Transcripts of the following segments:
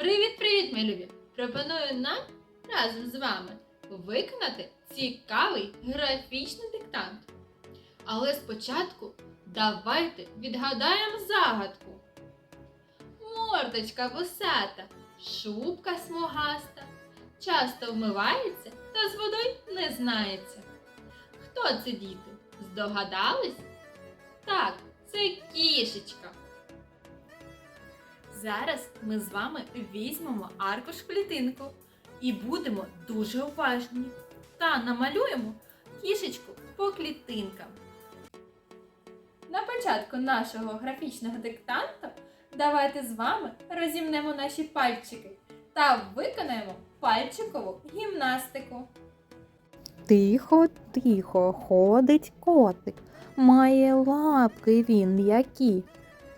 Привіт-привіт, мої любі! Пропоную нам разом з вами виконати цікавий графічний диктант. Але спочатку давайте відгадаємо загадку. Мордочка вусата, шубка смугаста, часто вмивається та з водою не знається. Хто це діти? Здогадались? Так, це кішечка. Зараз ми з вами візьмемо аркуш клітинку і будемо дуже уважні та намалюємо кішечку по клітинкам. На початку нашого графічного диктанту давайте з вами розімнемо наші пальчики та виконаємо пальчикову гімнастику. Тихо, тихо ходить котик, має лапки він м'які,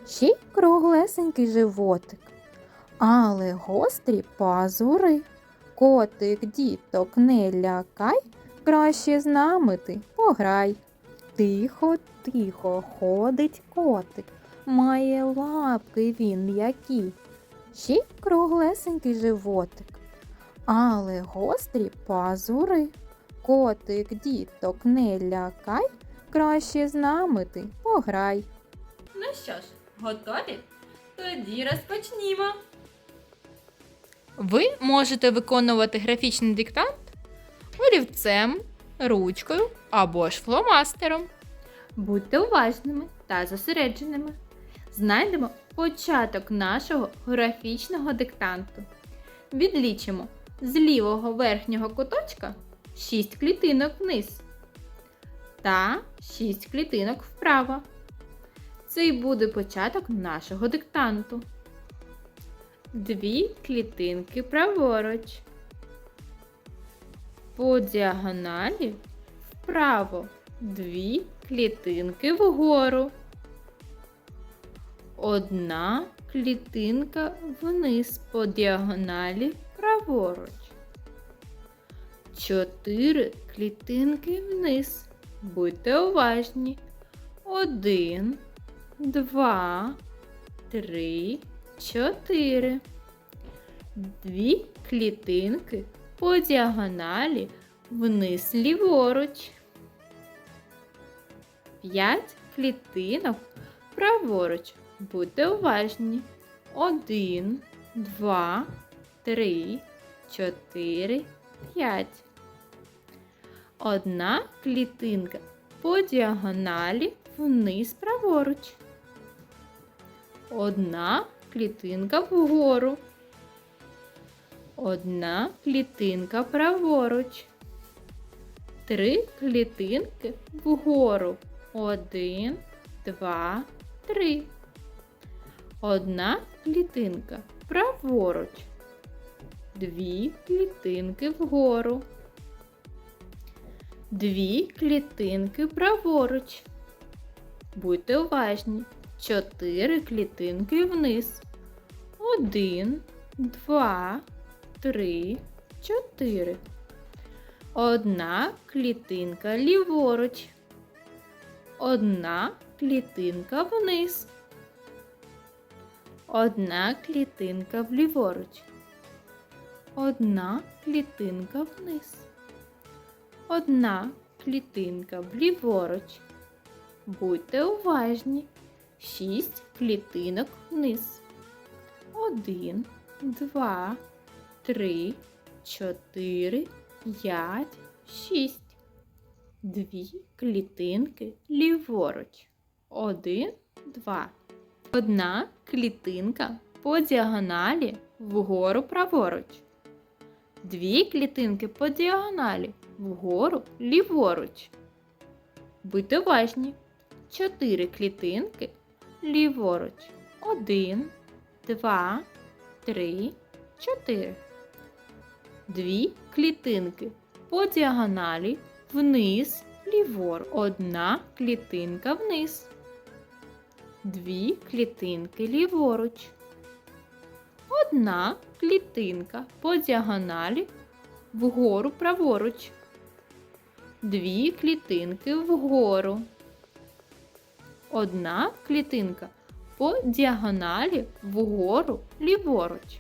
ще й круглесенький животик, але гострі пазури. Котик, діток, не лякай, краще з нами ти пограй. Тихо, тихо ходить котик, має лапки він м'які, ще й круглесенький животик, але гострі пазури. Котик, діток, не лякай, краще з нами ти пограй. Ну що ж, готові? Тоді розпочнімо. Ви можете виконувати графічний диктант олівцем, ручкою або ж фломастером. Будьте уважними та зосередженими. Знайдемо початок нашого графічного диктанту. Відлічимо з лівого верхнього куточка 6 клітинок вниз та 6 клітинок вправо. Це і буде початок нашого диктанту. Дві клітинки праворуч. По діагоналі вправо. Дві клітинки вгору. Одна клітинка вниз по діагоналі праворуч. Чотири клітинки вниз. Будьте уважні. Один, два, три, чотири. Дві клітинки по діагоналі вниз ліворуч. П'ять клітинок праворуч. Будьте уважні. Один, два, три, чотири, п'ять. Одна клітинка по діагоналі вниз праворуч. Одна клітинка вгору. Одна клітинка праворуч. Три клітинки вгору. Один, два, три. Одна клітинка праворуч. Дві клітинки вгору. Дві клітинки праворуч. Будьте уважні. Чотири клітинки вниз. Один, два, три, чотири. Одна клітинка ліворуч. Одна клітинка вниз. Одна клітинка вліворуч. Одна клітинка вниз. Одна клітинка вліворуч. Будьте уважні. Шість клітинок вниз. Один, два, три, чотири, п'ять, шість. Дві клітинки ліворуч. Один, два. Одна клітинка по діагоналі вгору праворуч. Дві клітинки по діагоналі вгору ліворуч. Будьте уважні. Чотири клітинки ліворуч. Один, два, три, чотири. Дві клітинки по діагоналі вниз ліворуч. Одна клітинка вниз. Дві клітинки ліворуч. Одна клітинка по діагоналі вгору праворуч. Дві клітинки вгору. Одна клітинка по діагоналі вгору ліворуч.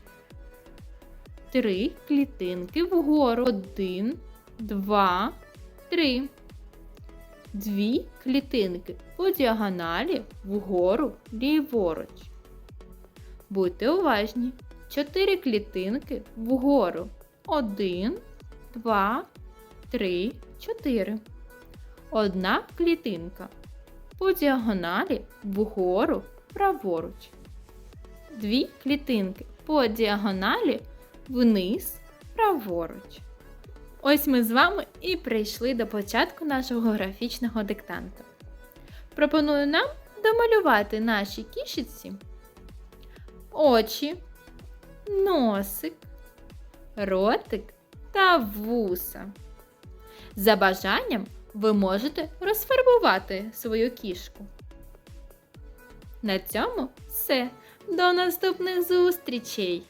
три клітинки вгору. Один, два, три. Дві клітинки по діагоналі вгору ліворуч. Будьте уважні. Чотири клітинки вгору. Один, два, три, чотири. Одна клітинка по діагоналі вгору праворуч. Дві клітинки по діагоналі вниз праворуч. Ось ми з вами і прийшли до початку нашого графічного диктанту. Пропоную нам домалювати нашій кішечці очі, носик, ротик та вуса. За бажанням ви можете розфарбувати свою кішку. На цьому все. До наступних зустрічей!